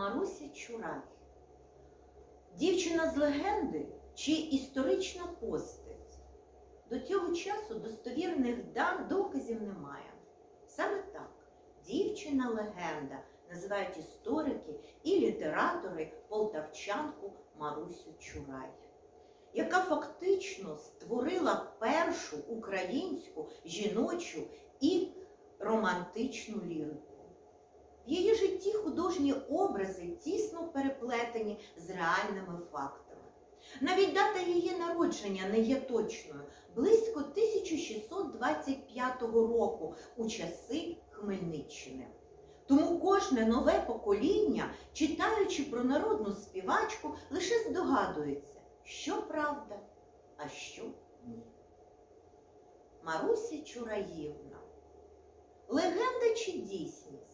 Маруся Чурай. Дівчина з легенди чи історична постать? До цього часу достовірних дан доказів немає. Саме так, дівчина-легенда називають історики і літератори полтавчанку Марусю Чурай, яка фактично створила першу українську жіночу і романтичну лірику. Її житті художні образи тісно переплетені з реальними фактами. Навіть дата її народження не є точною, близько 1625 року у часи Хмельниччини. Тому кожне нове покоління, читаючи про народну співачку, лише здогадується, що правда, а що ні. Маруся Чураївна. Легенда чи дійсність?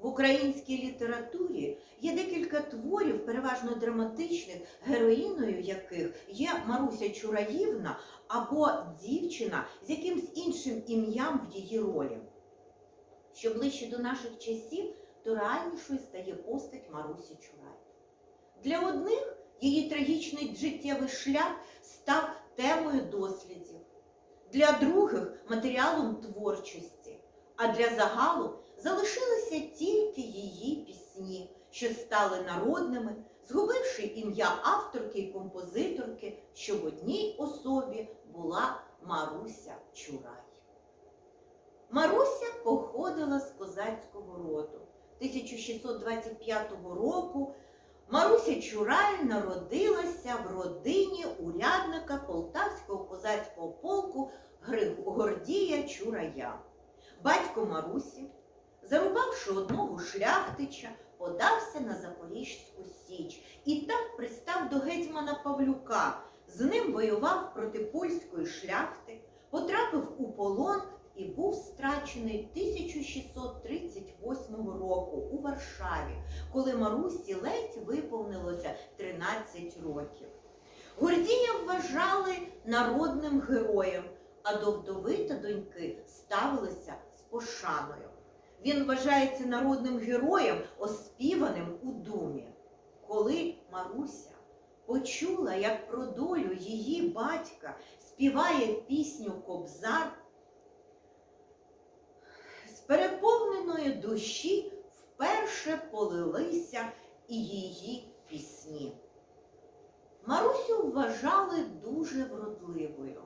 В українській літературі є декілька творів, переважно драматичних, героїною яких є Маруся Чураївна або дівчина з якимсь іншим ім'ям в її ролі. Що ближче до наших часів, то реальнішою стає постать Марусі Чурай. Для одних її трагічний життєвий шлях став темою дослідів, для других матеріалом творчості, а для загалу залишилися тільки її пісні, що стали народними, згубивши ім'я авторки і композиторки, що в одній особі була Маруся Чурай. Маруся походила з козацького роду. 1625 року Маруся Чурай народилася в родині урядника Полтавського козацького полку Гордія Чурая. Батько Марусі, зарубавши одного шляхтича, подався на Запорізьку Січ і так пристав до гетьмана Павлюка. З ним воював проти польської шляхти, потрапив у полон і був страчений 1638 року у Варшаві, коли Марусі ледь виповнилося 13 років. Гордія вважали народним героєм, а до вдови та доньки ставилися з пошаною. Він вважається народним героєм, оспіваним у думі. Коли Маруся почула, як про долю її батька співає пісню Кобзар, з переповненої душі вперше полилися і її пісні. Марусю вважали дуже вродливою.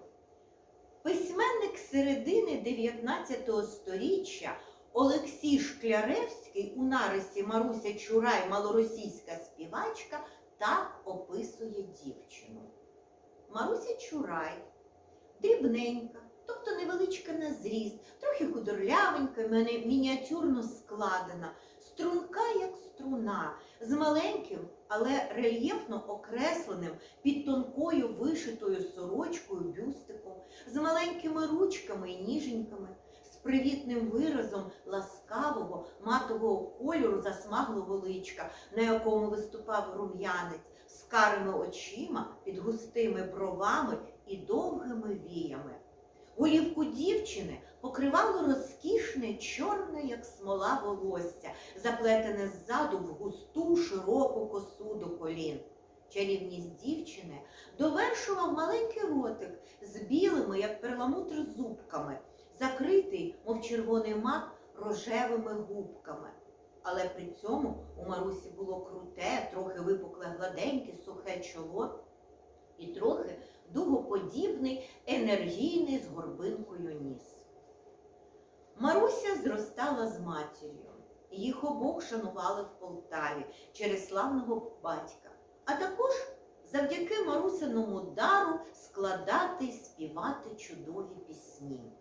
Письменник середини 19 століття Олексій Шкляревський у нарисі Маруся Чурай, малоросійська співачка, так описує дівчину. Маруся Чурай дрібненька, тобто невеличка на зріст, трохи худорлявенька, мене мініатюрно складена, струнка, як струна, з маленьким, але рельєфно окресленим під тонкою вишитою сорочкою бюстиком, з маленькими ручками і ніженьками, привітним виразом ласкавого матового кольору засмаглого личка, на якому виступав рум'янець, з карими очима під густими бровами і довгими віями. Голівку дівчини покривало розкішне, чорне, як смола волосся, заплетене ззаду в густу широку косу до колін. Чарівність дівчини довершував маленький ротик з білими, як перламутр, зубками, закритий, мов червоний мак, рожевими губками. Але при цьому у Марусі було круте, трохи випукле гладеньке, сухе чоло і трохи дугоподібний, енергійний з горбинкою ніс. Маруся зростала з матір'ю. Їх обох шанували в Полтаві через славного батька, а також завдяки Марусиному дару складати й співати чудові пісні.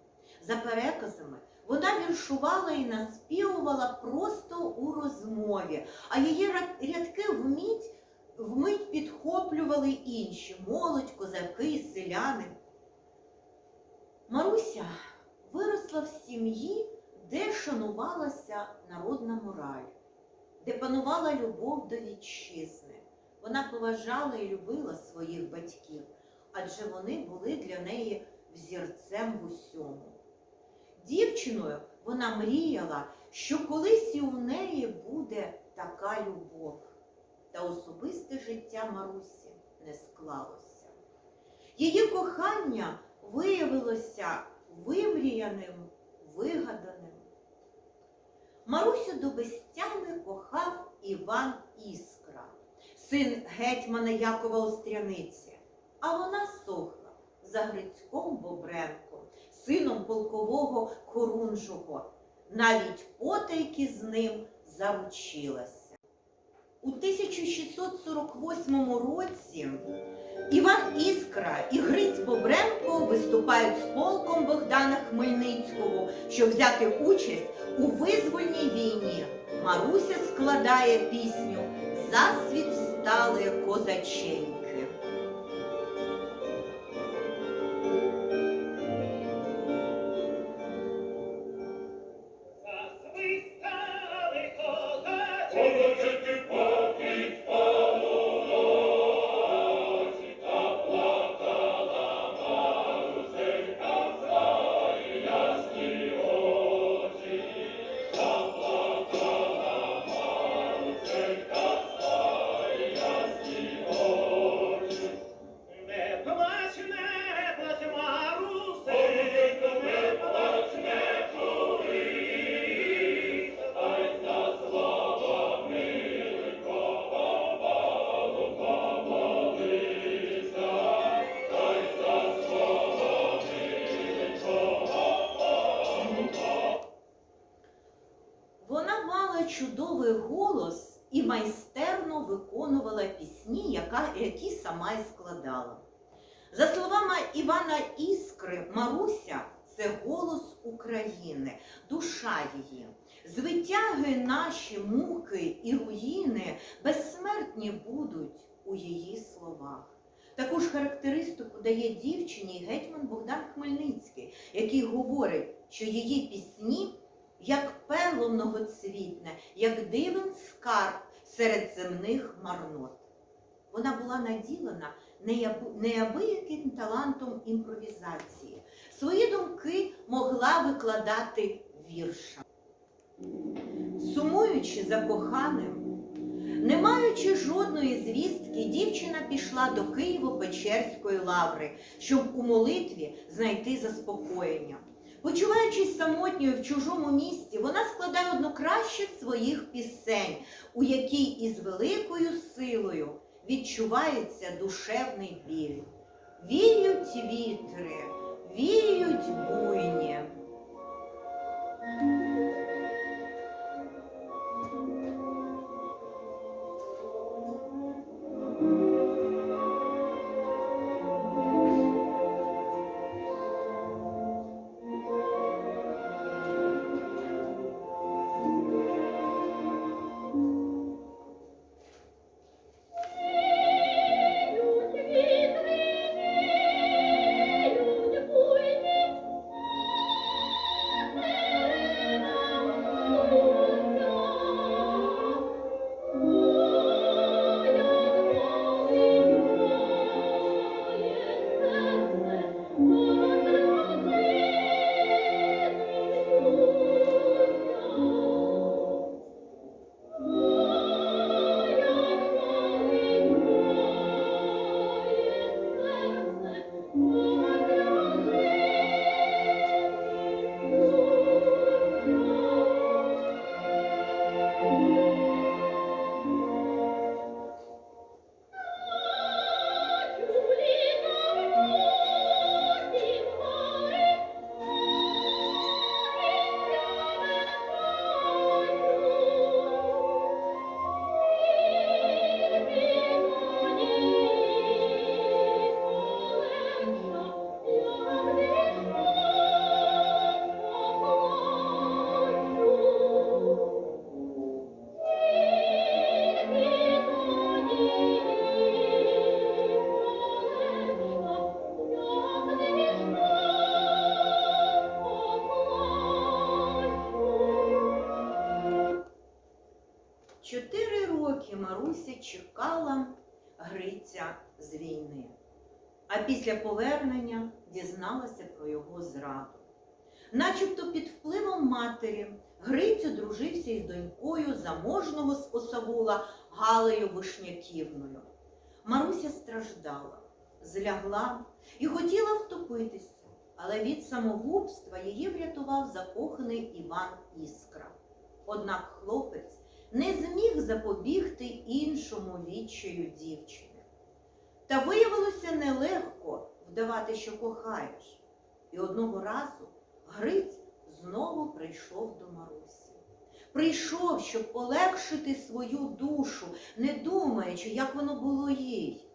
За переказами, вона віршувала і наспівувала просто у розмові, а її рядки вміть вмить підхоплювали інші молодь, козаки, селяни. Маруся виросла в сім'ї, де шанувалася народна мораль, де панувала любов до вітчизни. Вона поважала і любила своїх батьків, адже вони були для неї взірцем в усьому. Дівчиною вона мріяла, що колись і у неї буде така любов. Та особисте життя Марусі не склалося. Її кохання виявилося вимріяним, вигаданим. Марусю до безтями кохав Іван Іскра, син гетьмана Якова Остряниці, а вона сохла за Грицьком Бобренком, сином полкового Хорунжого, навіть потайки з ним заручилася. У 1648 році Іван Іскра і Гриць Бобренко виступають з полком Богдана Хмельницького, щоб взяти участь у визвольній війні. Маруся складає пісню Засвіт встали козаченьки. Чудовий голос і майстерно виконувала пісні, яка, які сама й складала. За словами Івана Іскри, Маруся це голос України, душа її. Звитяги наші муки і руїни безсмертні будуть у її словах. Таку ж характеристику дає дівчині гетьман Богдан Хмельницький, який говорить, що її пісні як перло многоцвітне, як дивен скарб серед земних марнот. Вона була наділена неабияким талантом імпровізації. Свої думки могла викладати віршами. Сумуючи за коханим, не маючи жодної звістки, дівчина пішла до Києво-Печерської лаври, щоб у молитві знайти заспокоєння. Почуваючись самотньою в чужому місті, вона складає одну кращих своїх пісень, у якій із великою силою відчувається душевний біль. Віють вітри, віють буйні. Чотири роки Маруся чекала Гриця з війни, а після повернення дізналася про його зраду. Начебто під впливом матері Грицю дружився із донькою заможного спосавула Галею Вишняківною. Маруся страждала, злягла і хотіла втопитися, але від самогубства її врятував закоханий Іван Іскра. Однак хлопець не зміг запобігти іншому відчаю дівчини. Та виявилося нелегко вдавати, що кохаєш. І одного разу Гриць знову прийшов до Марусі. Прийшов, щоб полегшити свою душу, не думаючи, як воно було їй.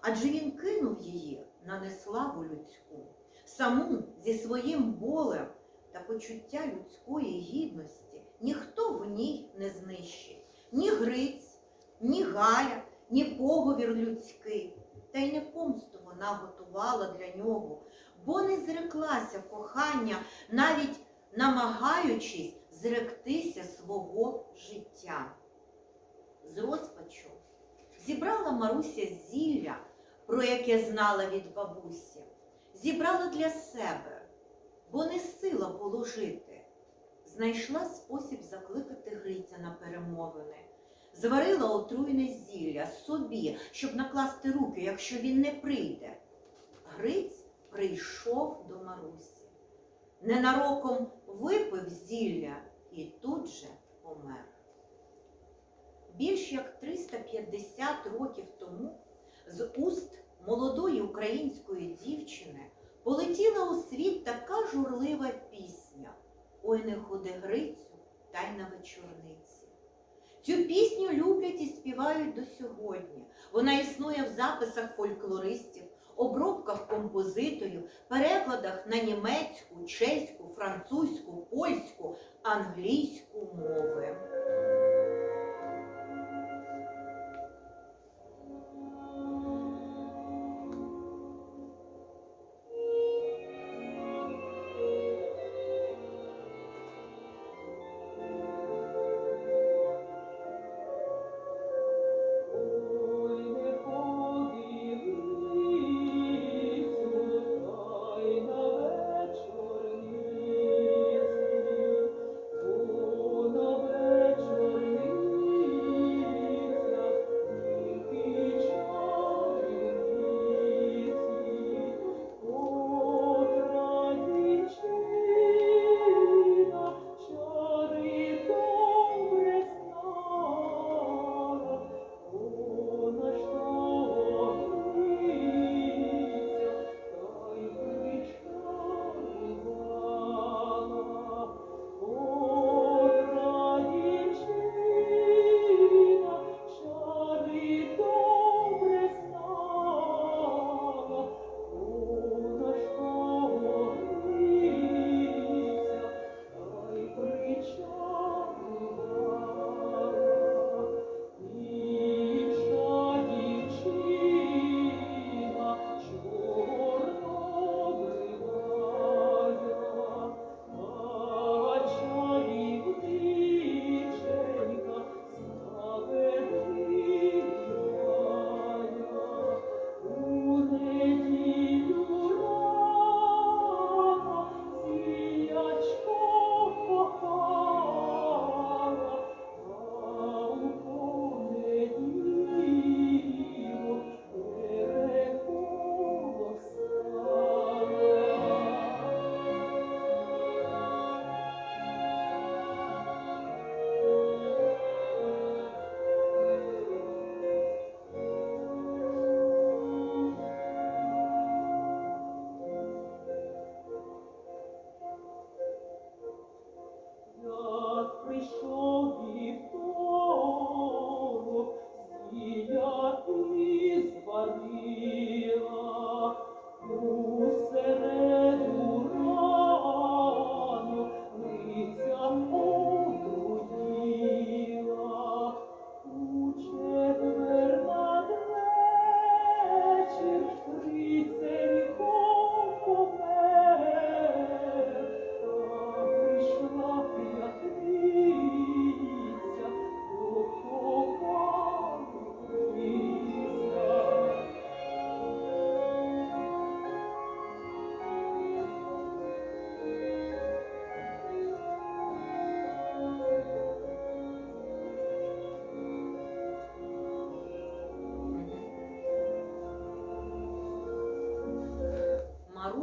Адже він кинув її на неславу людську, саму зі своїм болем та почуття людської гідності ніхто в ній не знищить. Ні Гриць, ні Галя, ні поговір людський. Та й не помсту вона готувала для нього, бо не зреклася кохання, навіть намагаючись зректися свого життя. З розпачу зібрала Маруся зілля, про яке знала від бабусі, зібрала для себе, бо не сила положити. Знайшла спосіб закликати Гриця на перемовини, зварила отруйне зілля собі, щоб накласти руки, якщо він не прийде. Гриць прийшов до Марусі. Ненароком випив зілля і тут же помер. Більш як 350 років тому з уст молодої української дівчини полетіла у світ така журлива пісня Ой не ходи Грицю, та й на вечорниці. Цю пісню люблять і співають до сьогодні. Вона існує в записах фольклористів, обробках композиторів, перекладах на німецьку, чеську, французьку, польську, англійську мови.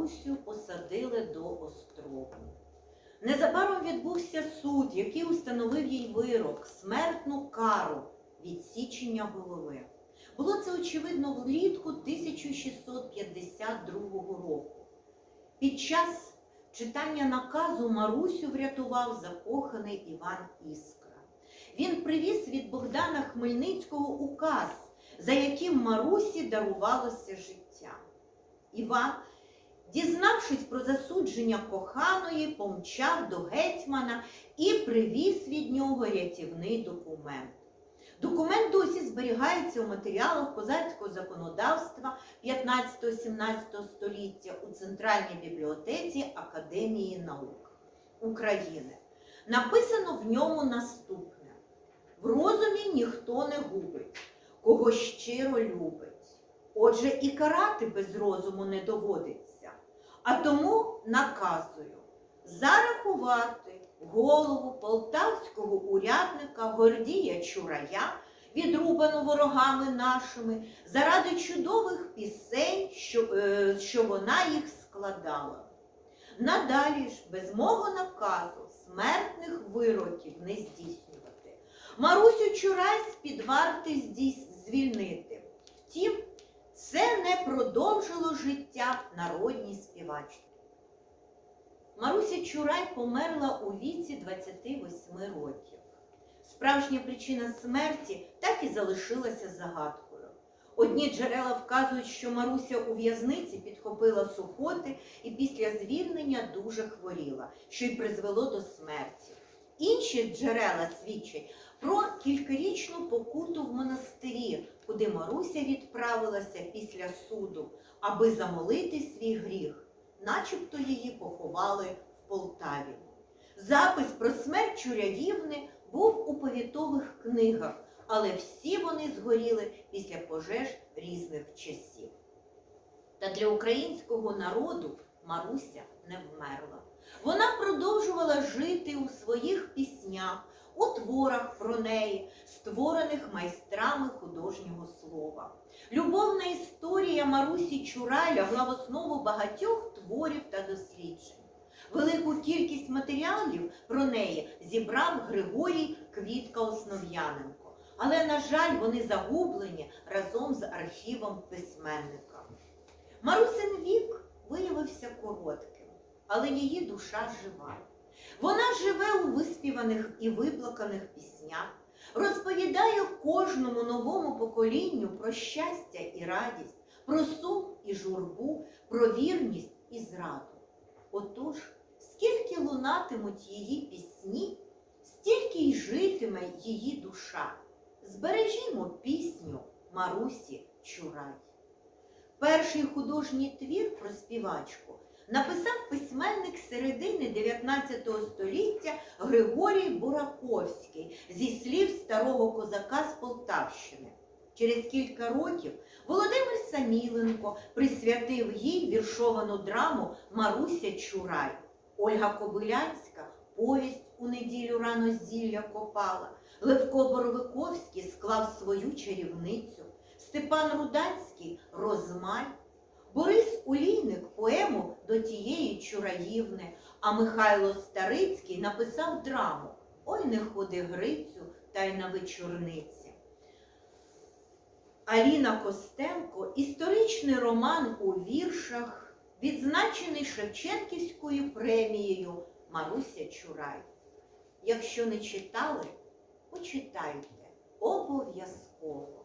Марусю посадили до острогу. Незабаром відбувся суд, який установив їй вирок, смертну кару відсічення голови. Було це очевидно влітку 1652 року. Під час читання наказу Марусю врятував закоханий Іван Іскра. Він привіз від Богдана Хмельницького указ, за яким Марусі дарувалося життя. Іван, дізнавшись про засудження коханої, помчав до гетьмана і привіз від нього рятівний документ. Документ досі зберігається у матеріалах козацького законодавства 15-17 століття у Центральній бібліотеці Академії наук України. Написано в ньому наступне: в розумі ніхто не губить, кого щиро любить. Отже, і карати без розуму не доводиться. А тому наказую зарахувати голову полтавського урядника Гордія Чурая, відрубану ворогами нашими, заради чудових пісень, що, е, що вона їх складала. Надалі ж, без мого наказу, смертних вироків не здійснювати. Марусю Чурай з-під варти здійс- звільнити. Втім, це не продовжило життя народній співачці. Маруся Чурай померла у віці 28 років. Справжня причина смерті так і залишилася загадкою. Одні джерела вказують, що Маруся у в'язниці підхопила сухоти і після звільнення дуже хворіла, що й призвело до смерті. Інші джерела свідчать про кількарічну покуту в монастирі, куди Маруся відправилася після суду, аби замолити свій гріх, начебто її поховали в Полтаві. Запис про смерть Чурягівни був у повітових книгах, але всі вони згоріли після пожеж різних часів. Та для українського народу Маруся не вмерла. Вона продовжувала жити у своїх піснях, у творах про неї, створених майстрами художнього слова. Любовна історія Марусі Чурай лягла в основу багатьох творів та досліджень. Велику кількість матеріалів про неї зібрав Григорій Квітка Основ'яненко. Але, на жаль, вони загублені разом з архівом письменника. Марусин вік виявився коротким, але її душа жива. Вона живе у виспіваних і виплаканих піснях, розповідає кожному новому поколінню про щастя і радість, про сум і журбу, про вірність і зраду. Отож, скільки лунатимуть її пісні, стільки й житиме її душа. Збережімо пісню Марусі Чурай. Перший художній твір про співачку написав письменник середини 19 століття Григорій Бураковський зі слів старого козака з Полтавщини. Через кілька років Володимир Саміленко присвятив їй віршовану драму Маруся Чурай. Ольга Кобилянська повість у неділю рано зілля копала. Левко Боровиковський склав свою чарівницю. Степан Руданський розмай. Борис Улійник поему до тієї Чураївни, а Михайло Старицький написав драму Ой не ходи Грицю та й на вечорниці. Аліна Костенко історичний роман у віршах, відзначений Шевченківською премією Маруся Чурай. Якщо не читали, почитайте обов'язково.